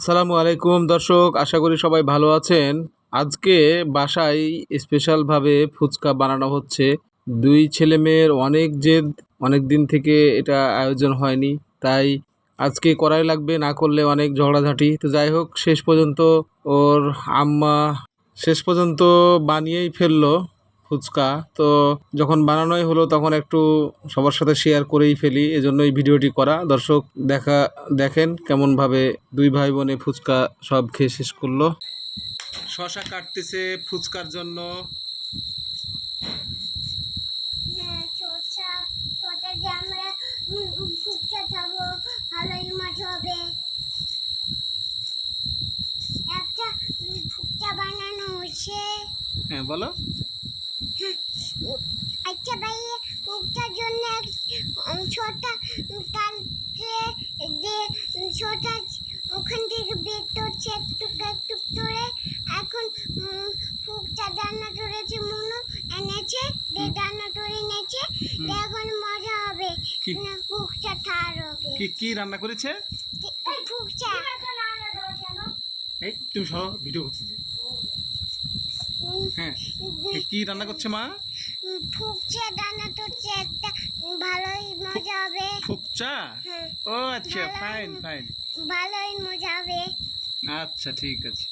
আসসালামু আলাইকুম, দর্শক, আশা করি সবাই ভালো আছেন। আজকে বাসায় স্পেশালভাবে ফুচকা বানানো হচ্ছে। দুই ছেলে মেয়ের অনেক জেদ, অনেক দিন থেকে এটা আয়োজন হয়নি, তাই আজকে করাই লাগবে, না করলে অনেক ঝগড়াঝাঁটি। তো যাই হোক, শেষ পর্যন্ত ওর আম্মা শেষ পর্যন্ত বানিয়েই ফেলল। ফুচকা। তো যখন বানানোই হলো তখন একটু সবার সাথে শেয়ার করেই ফেলি এজন্য এই ভিডিওটি করা। দর্শক দেখা দেখেন কেমনভাবে দুই ভাই বোনে ফুচকা সব খেয়ে শেষ করল। শশা কাটতেছে ফুচকার জন্য। হ্যাঁ, হ্যাঁ বলো। আচ্ছা ভাই ফুচকার জন্য ছোটা কালকে যে ছোটা ওখান থেকে বের করছে একটু একটু করে। এখন ফুচকা রান্না করেছে মনু এনেছে যে রান্না করে এনেছে এখন মজা হবে? না ফুচকা খাওয়ার হবে। কি কি রান্না করেছে? ফুচকা এই তুমি সরো ভিডিও করছি হ্যাঁ। কি রান্না করছে মা? ফুচকা রান্না করছে একটা ভালোই মজা হবে। হ্যাঁ। ও আচ্ছা ফাইন ফাইন ভালোই মজা হবে। আচ্ছা ঠিক আছে।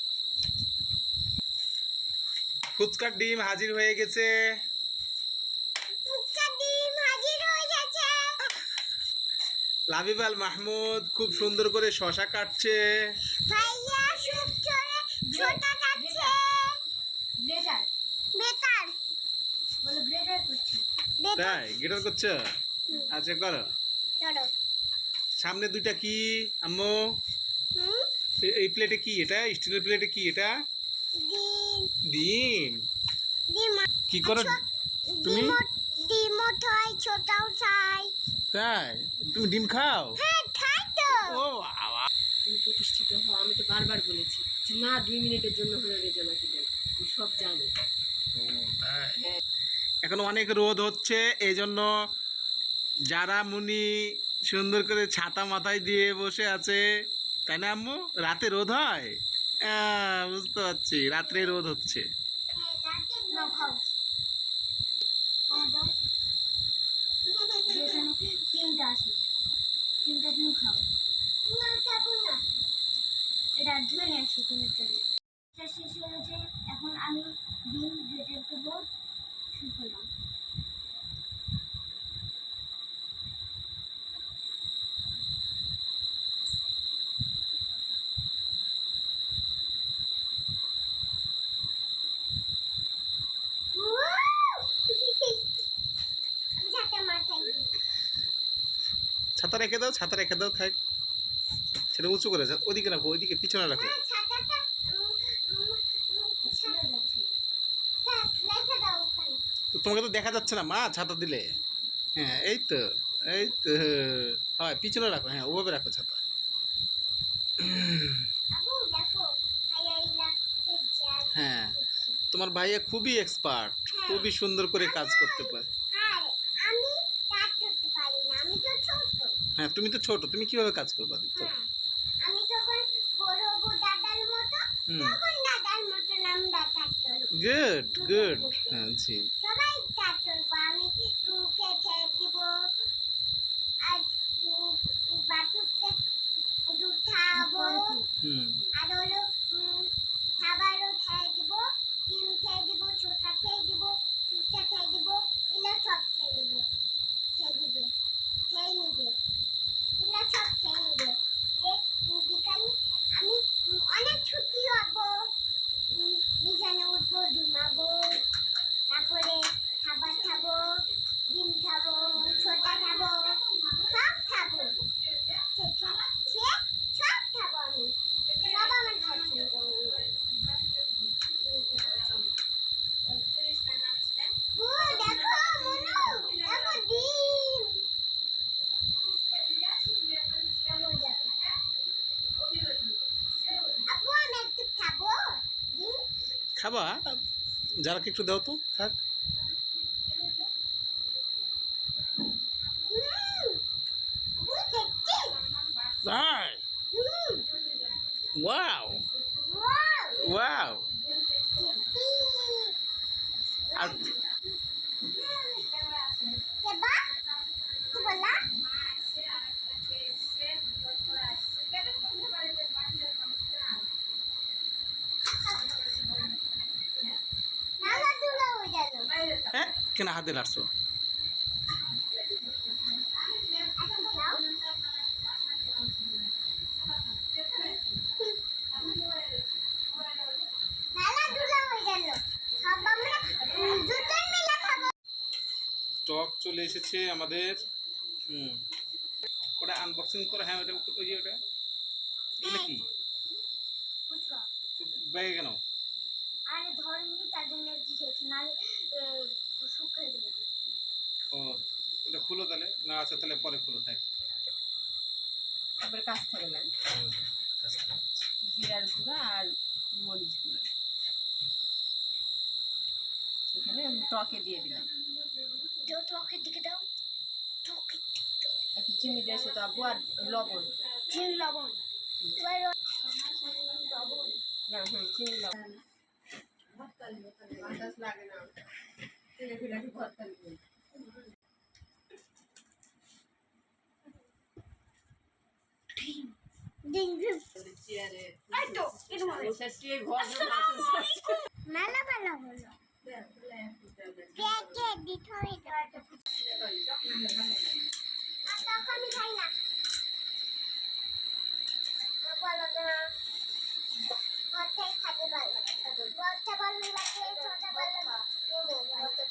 ফুচকার ডিম হাজির হয়ে গেছে। ফুচকা ডিম হাজির হয়ে লাবিবাল মাহমুদ খুব সুন্দর করে শশা কাটছে। ভাইয়া সুপ চলে ছোটা কাটছে গ্রেটার বেতার বলো গ্রেটার করছি বেতার তাই? গিটার করছ? আচ্ছা করো। সামনে দুইটা কি আম্মু? এই প্লেটে কি এটা? স্টিলের প্লেটে কি এটা? ডিম। ডিম। কি করো? তুমি? ডিম ডিমও খাই ছোটাও খাই তাই? তুমি ডিম খাও? হ্যাঁ খাই তো। ও বাবা। তুমি প্রতিষ্ঠিত হও আমি তো বারবার বলেছি যে না দুই মিনিটের জন্য হলে রেজাল্ট দেন। আমি সব জানি। এখন অনেক রোদ হচ্ছে এই জন্য যারা মুনি সুন্দর করে ছাতা মাথায় দিয়ে বসে আছে, তাই না আম্মু? রাতে রোদ হয়? বুঝতে পারছি, রাত্রে রোদ হচ্ছে নাও খাও এখানে তিনটা আছে তিনটা তুমি খাও না খাব না এটা ধুয়ে নিয়ে আসি তোমার জন্য এটা শেষ হয়ে গেছে এখন আমি ডিম গ্রেটার করব শুরু করলাম আমি ছাতা মাথায় দিই। ছাতা রেখে দাও ছাতা রেখে দাও থাক। সেটা উঁচু করে ওদিকে রাখো ওইদিকে পিছনে রাখো। তো তোমাকে তো দেখা যাচ্ছে না মা ছাতা দিলে। হ্যাঁ এই তো এই তো। হয় পিছনে রাখো হ্যাঁ ওভাবে রাখো ছাতা। হ্যাঁ তোমার ভাইয়া খুবই এক্সপার্ট খুবই সুন্দর করে কাজ করতে পারে আর আমি কাজ করতে পারি না আমি তো ছোট হ্যাঁ তুমি তো ছোট তুমি কীভাবে কাজ করবে হ্যাঁ আমি তখন বড় হব দাদার মতো তখন দাদার মতো নাম দাদা গুড গুড হ্যাঁ জি সবাই কাজ করব আমি মুখে খেয়ে দিব আর উম, বাছুরকে দুধ খাওয়াবো হুম আর হলো উম, খাবারও খেয়ে দিব ডিম খেয়ে দিব ছোটা খেয়ে দিব পিঠা খেয়ে দিব এগুলো সব খেয়ে দিব খেয়ে দিবে খেয়ে নিবে এগুলো সব খেয়ে নিবে যে উম, বিকালে আমি উম, অনেক ছুটি হব উম, বিছানে উঠবো ঘুমাবো তারপরে খাবার খাব ডিম খাব ছোটা খাব সব খাব সে- সে- সব খাব আমি সব আমার পছন্দ ও দেখো মনু দেখো ডিম আপু আমি একটু খাব ডিম খাবা? যারা একটু দাও তো থাক। তাই ওয়াও। ওয়াও। আর কে বা কি বলা নালা দুলা হয়ে গেল হ্যাঁ কেন হাতে লাড়ছো এখন খাও নালা দুলা হয়ে গেল সব আমরা উম, দুজন হাতে খাব স্টক চলে এসেছে আমাদের। হুম। ওটা আনবক্সিং করে হ্যাঁ ওটা ওই যে ওটা। এগুলো কি? ব্যাগে কেন? আরে ধরেনি তার জন্য একটু খেয়েছি নাহলে শুকিয়ে দেবে ও ওটা খুলো তাহলে না আচ্ছা তাহলে পরে খুলো থাক তারপরে গেলাম জিরার গুঁড়া আর মরিচ গুঁড়া। এখানে আমি টকে দিয়ে দিলাম। দাও দিকে দাও। চোখের দিকে দাও। একটু চিনি দিয়ে সেটা আব্বু আর লবণ। চিনি লবণ। লবণ না হুম চিনি লবণ। লাগে না। ভর্তা দিবেন ডিং ডিং চেয়ারে এই তো এটা মনে শেষে ঘর মেলা মেলা হলো আমি খাই না ভালো না ভর্তাই খাতে ভালো ভর্তা ভালো লাগে ছোটা ভালো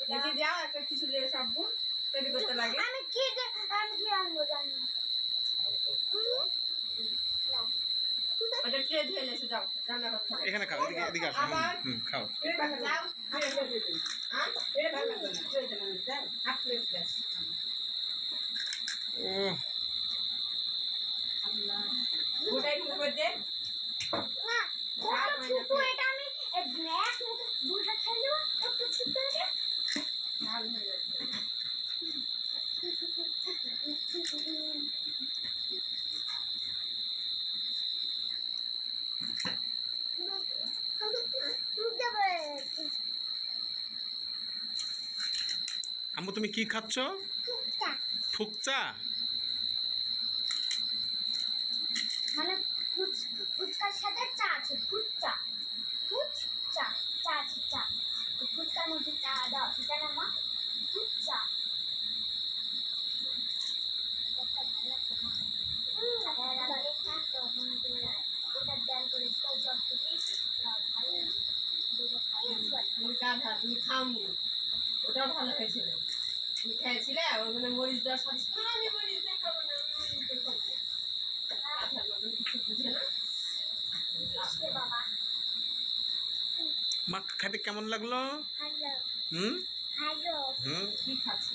দেখি যাও একটা কিছু দিয়ে সাবু তৈরি করতে লাগে আমি কি আমি কি আনব জানি না। হুম? না। ওটা ট্রে ধুয়ে এসে যাও রান্না করতে হবে এখানে খাও এদিকে এদিকে আসো হুম, খাও। যাও ও দে না, কত ছোট এটা আমি এ ব্ল্যাক মতো দুটো খেলো একটু ছোট এটা ঝাল হয়ে যাচ্ছে আম্মু তুমি কি খাচ্ছ? ফুকচা। মানে ফুচকার সাথে চা আছে ফুচকা ফুচকা চা আছে চা। ফুচকার মধ্যে চা দাও মা? ফুচকা ডাল করে। খাই তুমি কাঁধা তুমি খাওনি ওটাও ভালো খেয়েছিল তুমি খেয়েছিলে ওখানে মরিচ দেওয়ার সাথে আমি মরিচ দিয়ে খাব না মরিচ দিয়ে খাব না।" মতন কিছু বুঝে না। মা খাইতে কেমন লাগল? হুম? হুম? কি খাচ্ছি?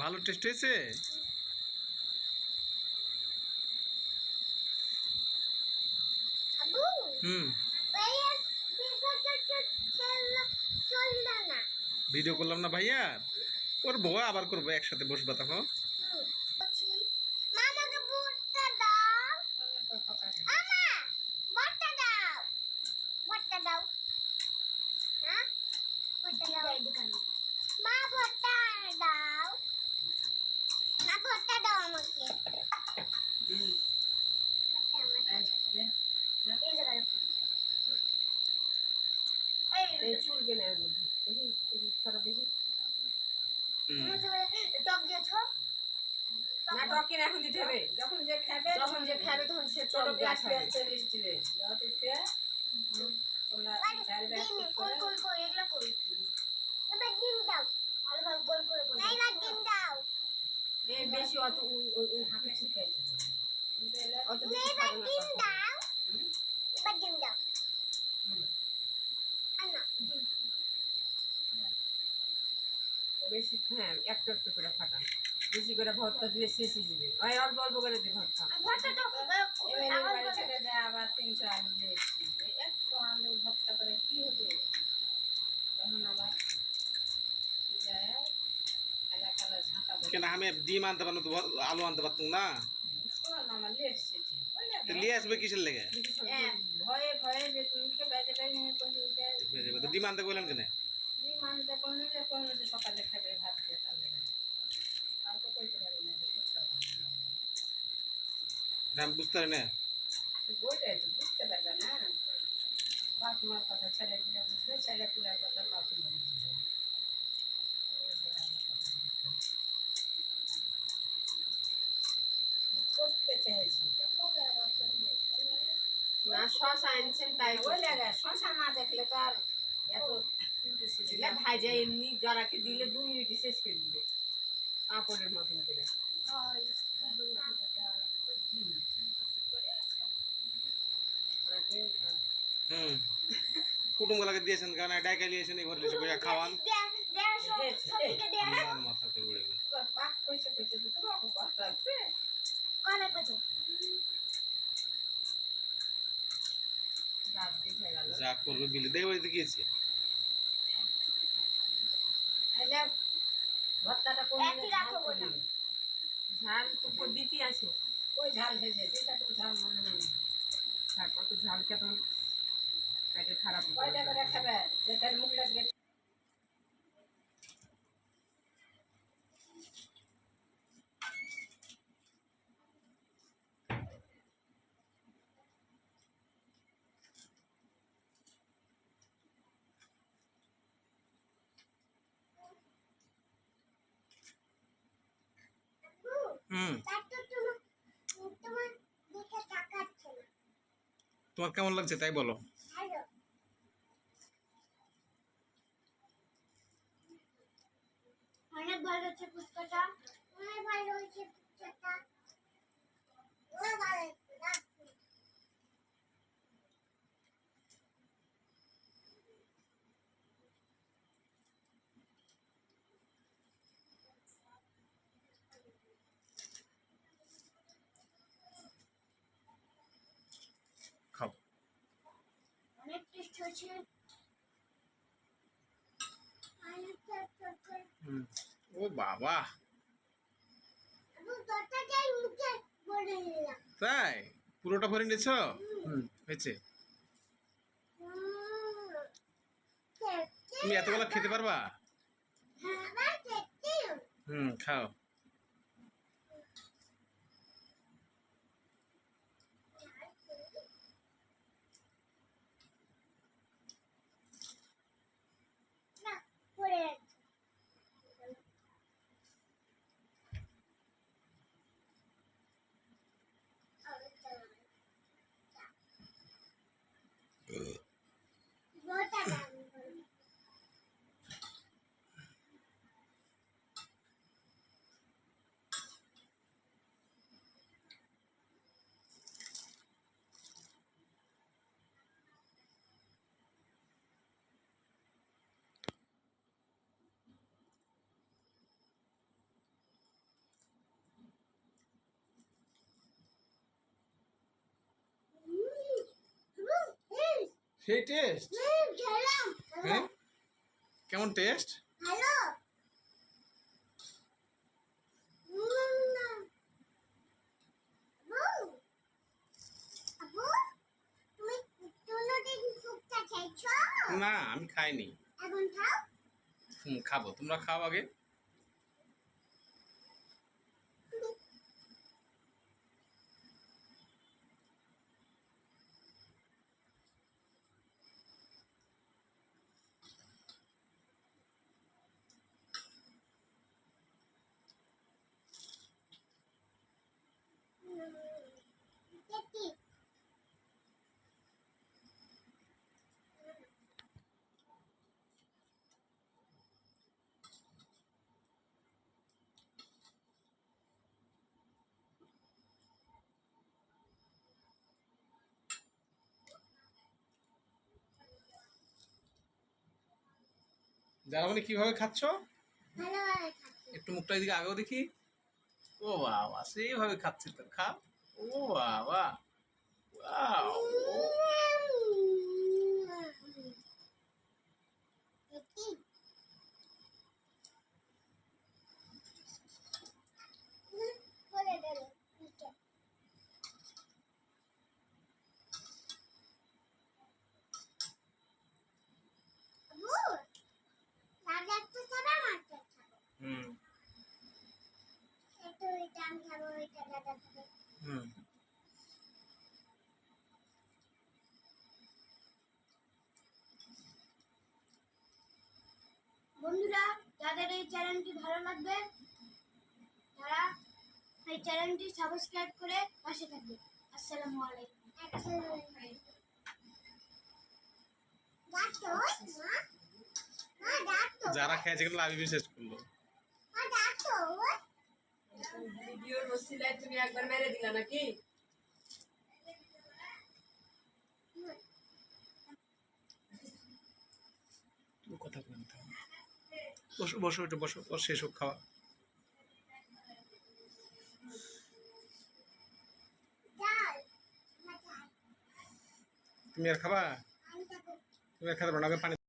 ভালো? টেস্ট হয়েছে? হুম ভাইয়া পিছাটা খেললো চলল না ভিডিও করলাম না ভাইয়া? করব আবার করব একসাথে বসবা তখন হ্যাঁ? মা ভুট্টা দাও। মা ভুট্টা দাও। আমাকে। এই চুল কেনে তুমি তো বলে টক দিয়েছ না টক এখন দিতে হবে। যখন যে খাবে যখন যে খাবে তখন সে ছোট গ্লাস গ্লাস খাবে। পেঁয়াজ স্টিলে যত পেঁয়াজ তোমরা চার ব্যাগ ডিম কই কই কই এগুলো কই এবার ডিম দাও। ভালো ভালো গোল করে গোল না এবার ডিম দাও। এই বেশি অত উ- হাতে শিখাইছে অত ডিম দাও এবার ডিম দাও আনা ডিম বেশি হ্যাঁ একটু একটু করে ফাটান। বেশি করে ভর্তা দিলে শেষই যাবে ওই অল্প অল্প করে দিয়ে ভর্তা। বাড়ি ছেড়ে দেয় আবার তিনশো আলু দিয়ে একটু আলু ভর্তা করে কি হবে তখন আবার আমি ডিম আনতে পারতাম তো আলু আনতে পারতাম না? নিয়ে আসবে কিসের লেগে? হ্যাঁ, ভয়ে ভয়ে যে তুমিকে বেঁচে বেঁচে নিয়ে পৌঁছে তো ডিমান্ড বললেন কেন? মানতে কোনো যে কোনো যে সকালে খাবে ভাত দিয়ে আর তো কইতে পারি না যে বুঝতে পারি না। বইটাই তো বুঝতে পারবে না? বাপ মার কথা ছেলে পিলে বুঝবে ছেলে পিলার কথা বাপ মা বুঝবে করতে চেয়েছি। তা কবে আবার করব? না শশা আনছেন তাই ওই লাগে শশা না দেখলে তো আর এত দিলে ভাজা এমনি জরাকে দিলে দু মিনিটে শেষ করে দিবে। পাঁপড়ের মতন করে। হুম। কুটুম গুলাকে দিয়েছেন, কারণ ডাইকা নিয়েছেন এই ঘরে বসে খাওয়ান। সবদিকে দেয়া আমার মাথা করে উড়ে গেল যা করবে বিলি। দেখে বাড়িতে গিয়েছে তাহলে ভর্তাটা কোন একই রাখো না। ঝাল তো পদ্ধতি আছে ওই ঝাল ভেজে সেটা তো ঝাল মনে হয় না। আর কত ঝাল খেত পেটে খারাপ কয়টা করে খাবে যেটার মুখ লাগবে তোমার কেমন লাগছে? তাই বলো। অনেক ভালো হচ্ছে পুচকাটা। অনেক ভালো হয়েছে ফুচকাটা অনেক ভালো হয়েছে রাখছি। খাও অনেক টেস্ট হয়েছে অনেক টেস্ট হয়েছে হুম ও বাবা। তাই? পুরোটা ভরে নিয়েছ? হুম হয়েছে। তুমি এতগুলো খেতে পারবা? হ্যাঁ হুম খাও না পড়ে আছে গোটা দাম সেই টেস্ট হ্যাঁ? কেমন টেস্ট না আমি খাইনি। এখন খাও। হুম খাব। তোমরা খাও আগে দেখি যারা মানে কীভাবে খাচ্ছ? একটু মুখটা এদিকে আগেও দেখি। ও বাবা সেইভাবে খাচ্ছে তো খা ও বাবা Wow. দেখি পরে দেবো নিচে যাদের এই চ্যানেলটি ভালো লাগবে তারা এই চ্যানেলটি সাবস্ক্রাইব করে পাশে থাকবে। আসসালামু আলাইকুম। যারা খেয়েছে কিন্তু লাভি বিশেষ করল। ভিডিওর তুমি একবার মেরে দিলা নাকি? কথা বসো বসো একটু বসো ওর শেষ হোক খাওয়া। তুমি আর খাবা? তুমি আর খেতে পারো না পানি